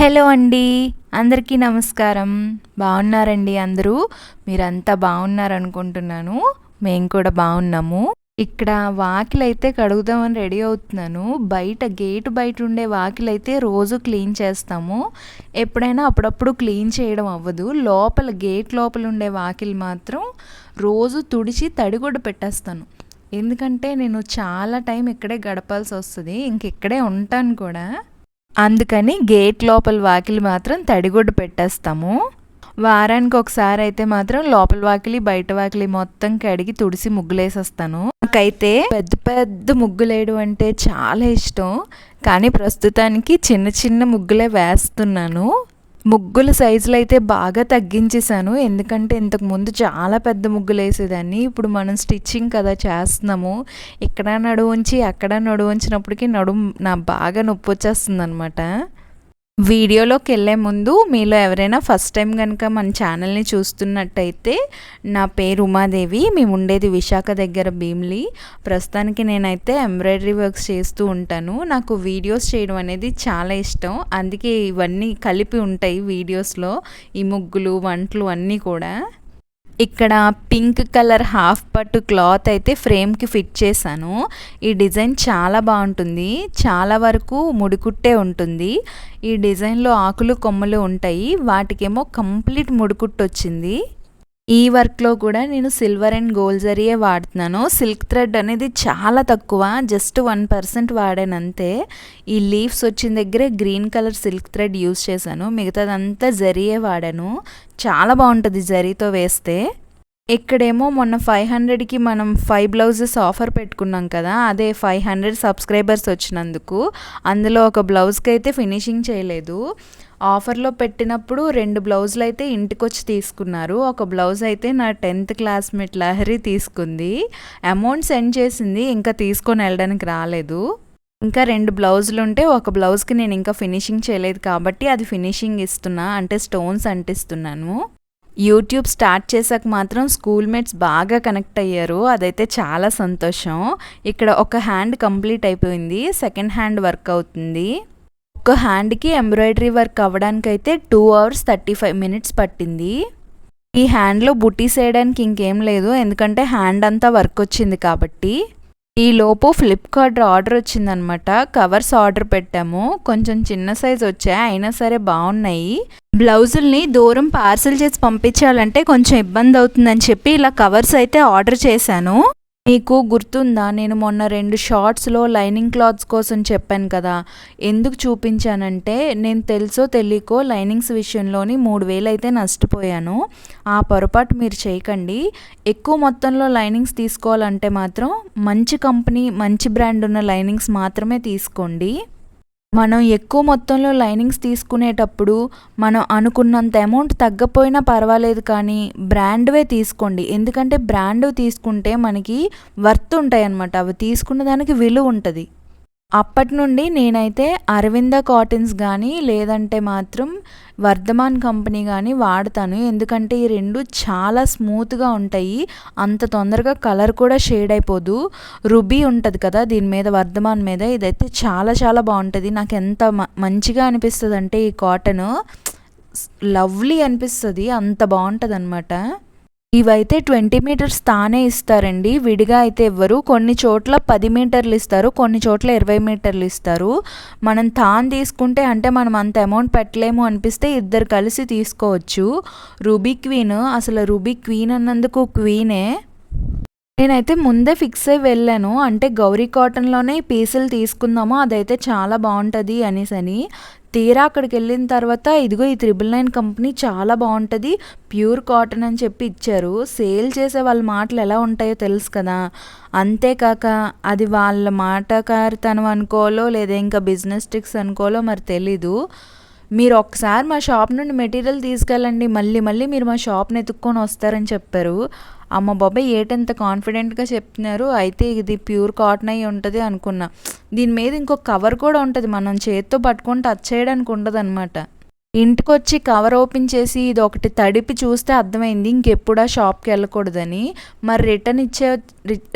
Hello అండి. అందరికీ నమస్కారం. బాగున్నారండి అందరూ? మీరంతా బాగున్నారనుకుంటున్నాను. మేము కూడా బాగున్నాము. ఇక్కడ వాకిలి అయితే కడుగుదామని రెడీ అవుతున్నాను. బయట గేట్ బయట ఉండే వాకిలైతే అయితే రోజు క్లీన్ చేస్తాము. ఎప్పుడైనా అప్పుడప్పుడు క్లీన్ చేయడం అవ్వదు. లోపల గేట్ లోపల ఉండే వాకిలి మాత్రం రోజు తుడిచి తడిగుడ్డ పెట్టేస్తాను. ఎందుకంటే నేను చాలా టైం ఇక్కడే గడపాల్సి వస్తుంది. ఇంక ఇక్కడే ఉంటాను కూడా. అందుకని గేట్ లోపల వాకిలి మాత్రం తడిగుడ్డ పెట్టేస్తాము. వారానికి ఒకసారి అయితే మాత్రం లోపల వాకిలి బయట వాకిలి మొత్తం కడిగి తుడిసి ముగ్గులేసేస్తాను. నాకైతే పెద్ద పెద్ద ముగ్గులేయడం అంటే చాలా ఇష్టం. కానీ ప్రస్తుతానికి చిన్న చిన్న ముగ్గులే వేస్తున్నాను. ముగ్గుల సైజులు అయితే బాగా తగ్గించేశాను. ఎందుకంటే ఇంతకు ముందు చాలా పెద్ద ముగ్గులు వేసేదాన్ని ఇప్పుడు మనం స్టిచ్చింగ్ కదా చేస్తున్నాము. ఇక్కడ నడువు ఉంచి అక్కడ నడువు ఉంచినప్పటికీ నడుము నా బాగా నొప్పి వచ్చేస్తుంది అనమాట వీడియోలోకి వెళ్ళే ముందు మీలో ఎవరైనా ఫస్ట్ టైం కనుక మన ఛానల్ని చూస్తున్నట్టయితే నా పేరు ఉమాదేవి. మేము ఉండేది విశాఖ దగ్గర భీమ్లీ. ప్రస్తుతానికి నేనైతే ఎంబ్రాయిడరీ వర్క్స్ చేస్తూ ఉంటాను. నాకు వీడియోస్ చేయడం అనేది చాలా ఇష్టం. అందుకే ఇవన్నీ కలిపి ఉంటాయి వీడియోస్లో. ఈ ముగ్గులు వంటలు అన్నీ కూడా. ఇక్కడ పింక్ కలర్ హాఫ్ పట్టు క్లాత్ అయితే ఫ్రేమ్కి ఫిట్ చేశాను. ఈ డిజైన్ చాలా బాగుంటుంది. చాలా వరకు ముడికుట్టే ఉంటుంది. ఈ డిజైన్లో ఆకులు కొమ్మలు ఉంటాయి. వాటికేమో కంప్లీట్ ముడికుట్టు వచ్చింది ఈ వర్క్లో కూడా నేను సిల్వర్ అండ్ గోల్డ్ జరియే వాడుతున్నాను. సిల్క్ థ్రెడ్ అనేది చాలా తక్కువ జస్ట్ వన్ పర్సెంట్ వాడాను అంతే ఈ లీవ్స్ వచ్చిన దగ్గరే green colour silk thread use చేశాను. మిగతాదంతా జరియే వాడాను. చాలా బాగుంటుంది జరీతో వేస్తే. ఇక్కడేమో మొన్న ఫైవ్ హండ్రెడ్కి మనం ఫైవ్ బ్లౌజెస్ ఆఫర్ పెట్టుకున్నాం కదా అదే ఫైవ్ హండ్రెడ్ సబ్స్క్రైబర్స్ వచ్చినందుకు. అందులో ఒక బ్లౌజ్కి అయితే ఫినిషింగ్ చేయలేదు. ఆఫర్లో పెట్టినప్పుడు రెండు బ్లౌజులు అయితే ఇంటికి వచ్చి తీసుకున్నారు. ఒక బ్లౌజ్ అయితే నా టెన్త్ క్లాస్మేట్ లహరి తీసుకుంది. అమౌంట్ సెండ్ చేసింది ఇంకా తీసుకొని వెళ్ళడానికి రాలేదు. ఇంకా రెండు బ్లౌజులు ఉంటే ఒక బ్లౌజ్కి నేను ఇంకా ఫినిషింగ్ చేయలేదు కాబట్టి అది ఫినిషింగ్ ఇస్తున్నా అంటే స్టోన్స్ అంటిస్తున్నాను. యూట్యూబ్ స్టార్ట్ చేశాక మాత్రం స్కూల్ మేట్స్ బాగా కనెక్ట్ అయ్యారు. అదైతే చాలా సంతోషం. ఇక్కడ ఒక హ్యాండ్ కంప్లీట్ అయిపోయింది. సెకండ్ హ్యాండ్ వర్క్ అవుతుంది. ఒక హ్యాండ్కి embroidery work అవ్వడానికైతే two hours thirty five minutes పట్టింది. ఈ హ్యాండ్లో బుటీస్ వేయడానికి ఇంకేం లేదు. ఎందుకంటే హ్యాండ్ అంతా వర్క్ వచ్చింది కాబట్టి. ఈ లోపు ఫ్లిప్కార్ట్ ఆర్డర్ వచ్చిందనమాట. కవర్స్ ఆర్డర్ పెట్టాము. కొంచెం చిన్న సైజ్ వచ్చాయి. అయినా సరే బాగున్నాయి. బ్లౌజుల్ని దూరం పార్సిల్ చేసి పంపించాలంటే కొంచెం ఇబ్బంది అవుతుందని చెప్పి ఇలా కవర్స్ అయితే ఆర్డర్ చేశాను. మీకు గుర్తుందా? నేను మొన్న రెండు షార్ట్స్లో లైనింగ్ క్లాత్స్ కోసం చెప్పాను కదా. ఎందుకు చూపించానంటే నేను తెలుసో తెలియకో లైనింగ్స్ విషయంలోని మూడు వేలు అయితే నష్టపోయాను. ఆ పొరపాటు మీరు చేయకండి. ఎక్కువ మొత్తంలో లైనింగ్స్ తీసుకోవాలంటే మాత్రం మంచి కంపెనీ మంచి బ్రాండ్ ఉన్న లైనింగ్స్ మాత్రమే తీసుకోండి. మనం ఎక్కువ మొత్తంలో లైనింగ్స్ తీసుకునేటప్పుడు మనం అనుకున్నంత అమౌంట్ తగ్గపోయినా పర్వాలేదు కానీ బ్రాండ్వే తీసుకోండి. ఎందుకంటే బ్రాండ్ తీసుకుంటే మనకి వర్త్ ఉంటాయి అన్నమాట అవి తీసుకున్న దానికి విలువ ఉంటుంది. అప్పటి నుండి నేనైతే అరవింద కాటన్స్ కానీ లేదంటే మాత్రం వర్ధమాన్ కంపెనీ కానీ వాడతాను. ఎందుకంటే ఈ రెండు చాలా స్మూత్గా ఉంటాయి. అంత తొందరగా కలర్ కూడా షేడ్ అయిపోదు. రుబీ ఉంటుంది కదా దీని మీద వర్ధమాన్ మీద. ఇదైతే చాలా చాలా బాగుంటుంది. నాకు ఎంత మంచిగా అనిపిస్తుంది అంటే ఈ కాటన్. లవ్లీ అనిపిస్తుంది. అంత బాగుంటుంది అనమాట ఇవైతే ట్వంటీ మీటర్స్ తానే ఇస్తారండి. విడిగా అయితే ఇవ్వరు. కొన్ని చోట్ల పది మీటర్లు ఇస్తారు. కొన్ని చోట్ల ఇరవై మీటర్లు ఇస్తారు. మనం తాను తీసుకుంటే అంటే మనం అంత అమౌంట్ పెట్టలేము అనిపిస్తే ఇద్దరు కలిసి తీసుకోవచ్చు. Ruby queen. అసలు రూబీ క్వీన్ అన్నందుకు క్వీనే. నేనైతే ముందే ఫిక్స్ అయి వెళ్ళాను. అంటే గౌరీ కాటన్లోనే పీసులు తీసుకుందాము అదైతే చాలా బాగుంటుంది అనేసి అని. తీరా అక్కడికి వెళ్ళిన తర్వాత ఇదిగో ఈ త్రిబుల్ నైన్ కంపెనీ చాలా బాగుంటుంది ప్యూర్ కాటన్ అని చెప్పి ఇచ్చారు. సేల్ చేసే వాళ్ళ మాటలు ఎలా ఉంటాయో తెలుసు కదా. అంతేకాక అది వాళ్ళ మాటకారితనం అనుకోవాలో లేదా ఇంకా బిజినెస్ ట్రిక్స్ అనుకోవాలో మరి తెలీదు. మీరు ఒకసారి మా షాప్ నుండి మెటీరియల్ తీసుకెళ్ళండి మళ్ళీ మళ్ళీ మీరు మా షాప్ని ఎత్తుక్కొని వస్తారని చెప్పారు. అమ్మ బాబాయ్ ఏటంత కాన్ఫిడెంట్గా చెప్తున్నారు అయితే ఇది ప్యూర్ కాటన్ అయి ఉంటుంది అనుకున్నా. దీని మీద ఇంకో కవర్ కూడా ఉంటుంది. మనం చేతితో పట్టుకొని టచ్ చేయడానికి ఉండదు అనమాట ఇంటికొచ్చి కవర్ ఓపెన్ చేసి ఇది ఒకటి తడిపి చూస్తే అర్థమైంది. ఇంకెప్పుడు ఆ షాప్కి వెళ్ళకూడదని. మరి రిటర్న్ ఇచ్చే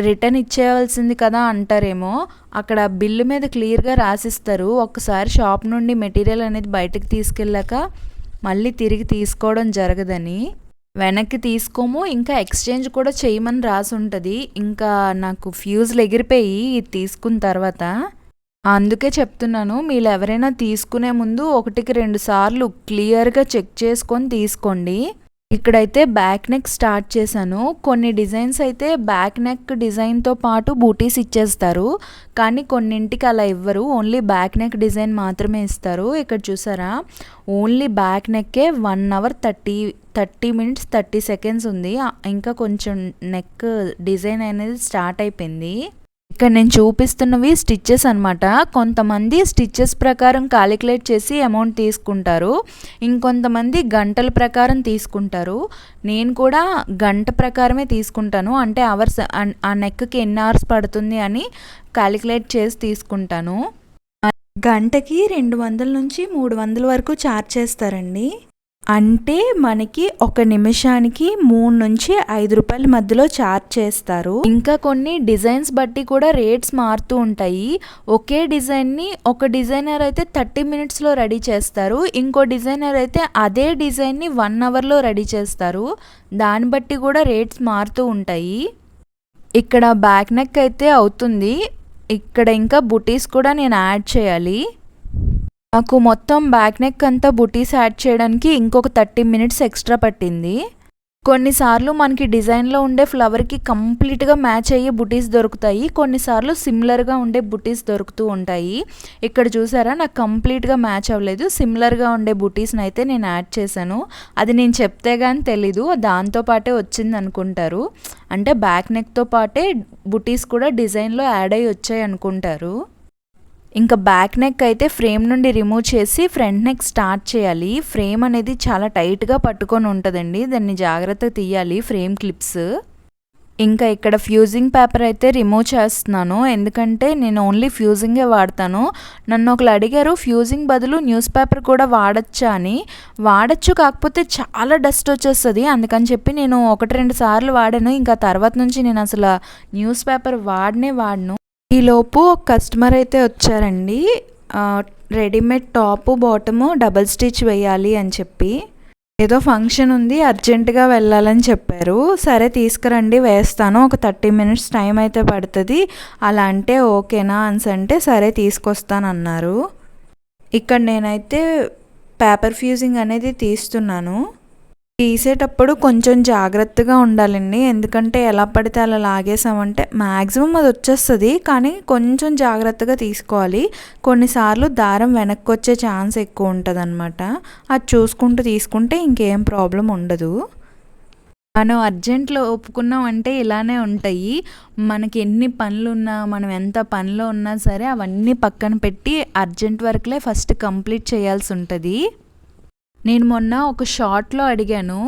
రిటర్న్ ఇచ్చేయవలసింది కదా అంటారేమో. అక్కడ బిల్లు మీద క్లియర్గా రాసిస్తారు. ఒకసారి షాప్ నుండి మెటీరియల్ అనేది బయటకు తీసుకెళ్ళాక మళ్ళీ తిరిగి తీసుకోవడం జరగదని. వెనక్కి తీసుకోము ఇంకా ఎక్స్చేంజ్ కూడా చేయమని రాసి ఉంటుంది ఇంకా నాకు ఫ్యూజ్లు ఎగిరిపోయి ఇది తీసుకున్న తర్వాత అందుకే చెప్తున్నాను మీరు ఎవరైనా తీసుకునే ముందు ఒకటికి రెండు సార్లు క్లియర్గా చెక్ చేసుకొని తీసుకోండి. ఇక్కడైతే బ్యాక్ నెక్ స్టార్ట్ చేశాను. కొన్ని డిజైన్స్ అయితే బ్యాక్ నెక్ డిజైన్తో పాటు బూటీస్ ఇచ్చేస్తారు. కానీ కొన్నింటికి అలా ఇవ్వరు. ఓన్లీ బ్యాక్ నెక్ డిజైన్ మాత్రమే ఇస్తారు. ఇక్కడ చూసారా? Only back నెక్కే one hour thirty thirty minutes thirty seconds ఉంది. ఇంకా కొంచెం నెక్ డిజైన్ అనేది స్టార్ట్ అయిపోయింది. ఇక్కడ నేను చూపిస్తున్నవి స్టిచ్చెస్ అనమాట కొంతమంది స్టిచ్చెస్ ప్రకారం కాలిక్యులేట్ చేసి అమౌంట్ తీసుకుంటారు. ఇంకొంతమంది గంటల ప్రకారం తీసుకుంటారు. నేను కూడా గంట ప్రకారమే తీసుకుంటాను. అంటే అవర్స్ ఆ నెక్కి ఎన్ని అవర్స్ పడుతుంది అని కాలిక్యులేట్ చేసి తీసుకుంటాను. గంటకి రెండు వందల నుంచి మూడు వందల వరకు ఛార్జ్ చేస్తారండి. అంటే మనకి ఒక నిమిషానికి మూడు నుంచి ఐదు రూపాయల మధ్యలో ఛార్జ్ చేస్తారు. ఇంకా కొన్ని డిజైన్స్ బట్టి కూడా రేట్స్ మారుతూ ఉంటాయి. ఒకే డిజైన్ని ఒక డిజైనర్ అయితే థర్టీ మినిట్స్లో రెడీ చేస్తారు. ఇంకో డిజైనర్ అయితే అదే డిజైన్ని వన్ అవర్లో రెడీ చేస్తారు. దాన్ని బట్టి కూడా రేట్స్ మారుతూ ఉంటాయి. ఇక్కడ బ్యాక్ నెక్ అయితే అవుతుంది. ఇక్కడ ఇంకా బుటీస్ కూడా నేను యాడ్ చేయాలి. నాకు మొత్తం బ్యాక్ నెక్ అంతా బుటీస్ యాడ్ చేయడానికి ఇంకొక థర్టీ మినిట్స్ ఎక్స్ట్రా పట్టింది. కొన్నిసార్లు మనకి డిజైన్లో ఉండే ఫ్లవర్కి కంప్లీట్గా మ్యాచ్ అయ్యే బుటీస్ దొరుకుతాయి. కొన్నిసార్లు సిమిలర్గా ఉండే బుటీస్ దొరుకుతూ ఉంటాయి. ఇక్కడ చూసారా? నాకు కంప్లీట్గా మ్యాచ్ అవ్వలేదు. సిమిలర్గా ఉండే బుటీస్ని అయితే నేను యాడ్ చేశాను. అది నేను చెప్తే కానీ తెలీదు. దాంతో పాటే వచ్చింది అనుకుంటారు. అంటే బ్యాక్ నెక్తో పాటే బుటీస్ కూడా డిజైన్లో యాడ్ అయ్యి వచ్చాయి అనుకుంటారు. ఇంకా బ్యాక్ నెక్ అయితే ఫ్రేమ్ నుండి రిమూవ్ చేసి ఫ్రంట్ నెక్ స్టార్ట్ చేయాలి. ఫ్రేమ్ అనేది చాలా టైట్గా పట్టుకొని ఉంటుందండి. దాన్ని జాగ్రత్తగా తీయాలి ఫ్రేమ్ క్లిప్స్ ఇంకా ఇక్కడ ఫ్యూజింగ్ పేపర్ అయితే రిమూవ్ చేస్తున్నాను. ఎందుకంటే నేను ఓన్లీ ఫ్యూజింగే వాడతాను. నన్ను ఒకరు అడిగారు ఫ్యూజింగ్ బదులు న్యూస్ పేపర్ కూడా వాడచ్చా? అని. వాడచ్చు కాకపోతే చాలా డస్ట్ వచ్చేస్తుంది. అందుకని చెప్పి నేను ఒకటి రెండు సార్లు వాడాను. ఇంకా తర్వాత నుంచి నేను అసలు న్యూస్ పేపర్ వాడనే వాడను. ఈలోపు ఒక కస్టమర్ అయితే వచ్చారండి. Readymade top bottom double stitch వేయాలి అని చెప్పి. ఏదో ఫంక్షన్ ఉంది అర్జెంటుగా వెళ్ళాలని చెప్పారు. సరే తీసుకురండి వేస్తాను. ఒక థర్టీ మినిట్స్ టైం అయితే పడుతుంది. అలా అంటే ఓకేనా అని అంటే సరే తీసుకొస్తానన్నారు ఇక్కడ నేనైతే పేపర్ ఫ్యూజింగ్ అనేది తీస్తున్నాను. తీసేటప్పుడు కొంచెం జాగ్రత్తగా ఉండాలండి. ఎందుకంటే ఎలా పడితే అలా లాగేసామంటే మ్యాక్సిమం అది వచ్చేస్తుంది. కానీ కొంచెం జాగ్రత్తగా తీసుకోవాలి. కొన్నిసార్లు దారం వెనక్కి వచ్చే ఛాన్స్ ఎక్కువ ఉంటుంది అనమాట అది చూసుకుంటూ తీసుకుంటే ఇంకేం ప్రాబ్లం ఉండదు. మనం అర్జెంట్లో ఒప్పుకున్నాం అంటే ఇలానే ఉంటాయి. మనకి ఎన్ని పనులు ఉన్నా మనం ఎంత పనిలో ఉన్నా సరే అవన్నీ పక్కన పెట్టి అర్జెంట్ వర్క్లే ఫస్ట్ కంప్లీట్ చేయాల్సి ఉంటుంది. నేను మొన్న ఒక షార్ట్లో అడిగాను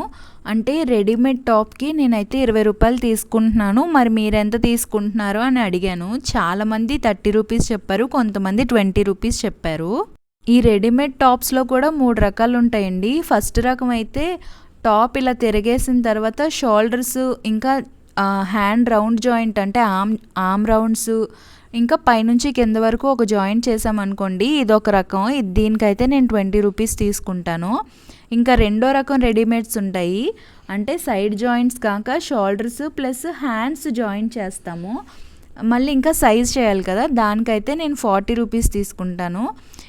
అంటే రెడీమేడ్ టాప్కి నేనైతే ఇరవై రూపాయలు తీసుకుంటున్నాను మరి మీరు ఎంత తీసుకుంటున్నారు అని అడిగాను. చాలామంది థర్టీ రూపీస్ చెప్పారు కొంతమంది ట్వంటీ రూపీస్ చెప్పారు. ఈ రెడీమేడ్ టాప్స్లో కూడా మూడు రకాలు ఉంటాయండి. ఫస్ట్ రకం అయితే టాప్ ఇలా తిరిగేసిన తర్వాత షోల్డర్స్ ఇంకా హ్యాండ్ రౌండ్ జాయింట్ అంటే ఆమ్ ఆమ్ రౌండ్స్ ఇంకా పైనుంచి కింద వరకు ఒక జాయింట్ చేసామనుకోండి ఇది ఒక రకం. ఇది దీనికైతే నేను ట్వంటీ రూపీస్ తీసుకుంటాను. ఇంకా రెండో రకం రెడీమేడ్స్ ఉంటాయి. అంటే సైడ్ జాయింట్స్ కాక షోల్డర్స్ ప్లస్ హ్యాండ్స్ జాయింట్ చేస్తాము. మళ్ళీ ఇంకా సైజ్ చేయాలి కదా. దానికైతే నేను ఫార్టీ రూపీస్ తీసుకుంటాను.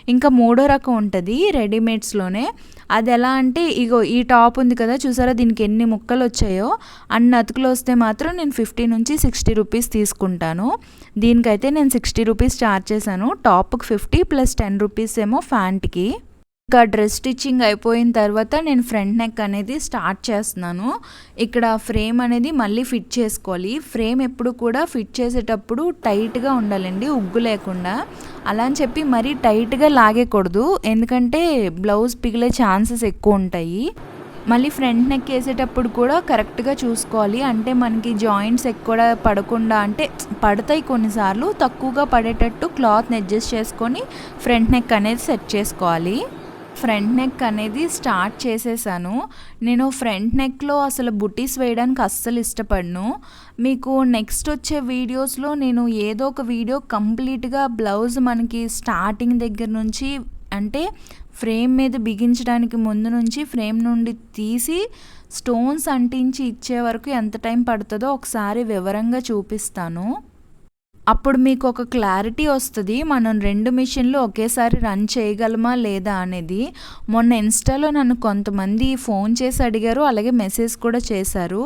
ఇంకా మూడో రకం ఉంటుంది రెడీమేడ్స్లోనే అది ఎలా అంటే ఇగో ఈ టాప్ ఉంది కదా చూసారా? దీనికి ఎన్ని ముక్కలు వచ్చాయో. అన్ని అతుకులు వస్తే మాత్రం నేను ఫిఫ్టీ నుంచి సిక్స్టీ రూపీస్ తీసుకుంటాను. దీనికైతే నేను సిక్స్టీ రూపీస్ ఛార్జ్ చేశాను. టాప్కి ఫిఫ్టీ ప్లస్ టెన్ రూపీస్ ఏమో ఫ్యాంట్కి ఇంకా డ్రెస్ స్టిచ్చింగ్ అయిపోయిన తర్వాత నేను ఫ్రంట్ నెక్ అనేది స్టార్ట్ చేస్తున్నాను. ఇక్కడ ఫ్రేమ్ అనేది మళ్ళీ ఫిట్ చేసుకోవాలి. ఫ్రేమ్ ఎప్పుడు కూడా ఫిట్ చేసేటప్పుడు టైట్గా ఉండాలండి ఉగ్గు లేకుండా. అలా అని చెప్పి మరీ టైట్గా లాగేకూడదు ఎందుకంటే బ్లౌజ్ పిగిలే ఛాన్సెస్ ఎక్కువ ఉంటాయి. మళ్ళీ ఫ్రంట్ నెక్ వేసేటప్పుడు కూడా కరెక్ట్గా చూసుకోవాలి. అంటే మనకి జాయింట్స్ ఎక్కువ పడకుండా అంటే పడతాయి కొన్నిసార్లు. తక్కువగా పడేటట్టు క్లాత్ని అడ్జస్ట్ చేసుకొని ఫ్రంట్ నెక్ అనేది సెట్ చేసుకోవాలి. ఫ్రంట్ నెక్ అనేది స్టార్ట్ చేసేసాను. నేను ఫ్రంట్ నెక్లో అసలు బుటీస్ వేయడానికి అస్సలు ఇష్టపడను. మీకు నెక్స్ట్ వచ్చే వీడియోస్లో నేను ఏదో ఒక వీడియో కంప్లీట్గా బ్లౌజ్ మనకి స్టార్టింగ్ దగ్గర నుంచి అంటే ఫ్రేమ్ మీద బిగించడానికి ముందు నుంచి ఫ్రేమ్ నుండి తీసి స్టోన్స్ అంటించి ఇచ్చే వరకు ఎంత టైం పడుతుందో ఒకసారి వివరంగా చూపిస్తాను. అప్పుడు మీకు ఒక క్లారిటీ వస్తుంది మనం రెండు మిషన్లు ఒకేసారి రన్ చేయగలమా లేదా అనేది. మొన్న ఇన్స్టాలో నన్ను కొంతమంది ఫోన్ చేసి అడిగారు అలాగే మెసేజ్ కూడా చేశారు.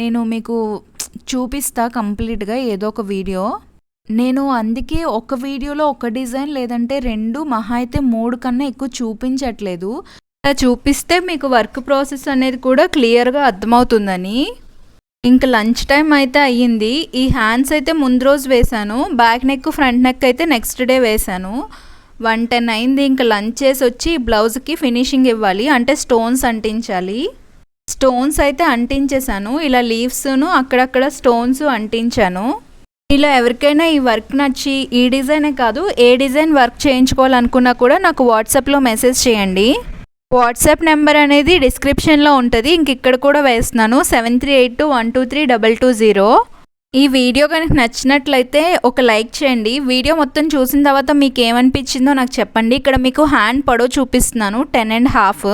నేను మీకు చూపిస్తా కంప్లీట్గా ఏదో ఒక వీడియో నేను అందుకే ఒక వీడియోలో ఒక డిజైన్ లేదంటే రెండు మహా అయితే మూడు కన్నా ఎక్కువ చూపించట్లేదు. అలా చూపిస్తే మీకు వర్క్ ప్రాసెస్ అనేది కూడా క్లియర్గా అర్థమవుతుందని. ఇంక లంచ్ టైం అయితే అయ్యింది. ఈ హ్యాండ్స్ అయితే ముందు రోజు వేశాను. బ్యాక్ నెక్ ఫ్రంట్ నెక్ అయితే నెక్స్ట్ డే వేశాను. వన్ టెన్ అయింది. ఇంకా లంచ్ చేసి వచ్చి బ్లౌజ్కి ఫినిషింగ్ ఇవ్వాలి. అంటే స్టోన్స్ అంటించాలి. స్టోన్స్ అయితే అంటించేశాను. ఇలా లీవ్స్ను అక్కడక్కడ స్టోన్స్ అంటించాను. ఇలా ఎవరికైనా ఈ వర్క్ నచ్చి ఈ డిజైనే కాదు ఏ డిజైన్ వర్క్ చేయించుకోవాలనుకున్నా కూడా నాకు వాట్సాప్లో మెసేజ్ చేయండి. వాట్సాప్ నెంబర్ అనేది డిస్క్రిప్షన్లో ఉంటుంది. ఇంక ఇక్కడ కూడా వేస్తున్నాను. Seven three eight two one two three double two zero ఈ వీడియో కనుక నచ్చినట్లయితే ఒక లైక్ చేయండి. వీడియో మొత్తం చూసిన తర్వాత మీకు ఏమనిపించిందో నాకు చెప్పండి. ఇక్కడ మీకు హ్యాండ్ పొడవు చూపిస్తున్నాను. టెన్ అండ్ హాఫ్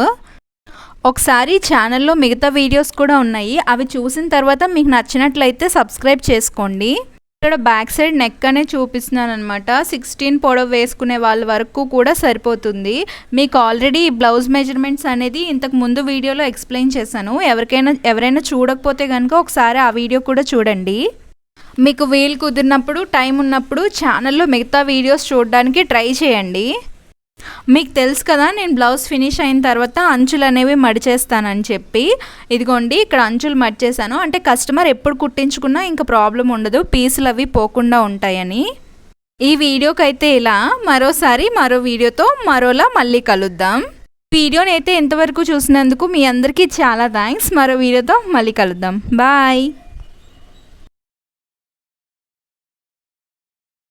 ఒకసారి ఛానల్లో మిగతా వీడియోస్ కూడా ఉన్నాయి. అవి చూసిన తర్వాత మీకు నచ్చినట్లయితే సబ్స్క్రైబ్ చేసుకోండి. ఇక్కడ బ్యాక్ సైడ్ నెక్ అనే చూపిస్తున్నాను అనమాట సిక్స్టీన్ పొడవు వేసుకునే వాళ్ళ వరకు కూడా సరిపోతుంది. మీకు ఆల్రెడీ బ్లౌజ్ మెజర్మెంట్స్ అనేది ఇంతకు ముందు వీడియోలో ఎక్స్ప్లెయిన్ చేశాను. ఎవరికైనా ఎవరైనా చూడకపోతే కనుక ఒకసారి ఆ వీడియో కూడా చూడండి. మీకు వీలు కుదిరినప్పుడు టైం ఉన్నప్పుడు ఛానల్లో మిగతా వీడియోస్ చూడడానికి ట్రై చేయండి. మీకు తెలుసు కదా నేను బ్లౌజ్ ఫినిష్ అయిన తర్వాత అంచులు అనేవి మడిచేస్తానని చెప్పి. ఇదిగోండి ఇక్కడ అంచులు మడిచేసాను అంటే కస్టమర్ ఎప్పుడు కుట్టించుకున్నా ఇంకా ప్రాబ్లం ఉండదు పీసులు అవి పోకుండా ఉంటాయని. ఈ వీడియోకైతే ఇలా మరోసారి మరో వీడియోతో మరోలా మళ్ళీ కలుద్దాం. వీడియోని అయితే ఎంతవరకు చూసినందుకు మీ అందరికీ చాలా థ్యాంక్స్ మరో వీడియోతో మళ్ళీ కలుద్దాం. బాయ్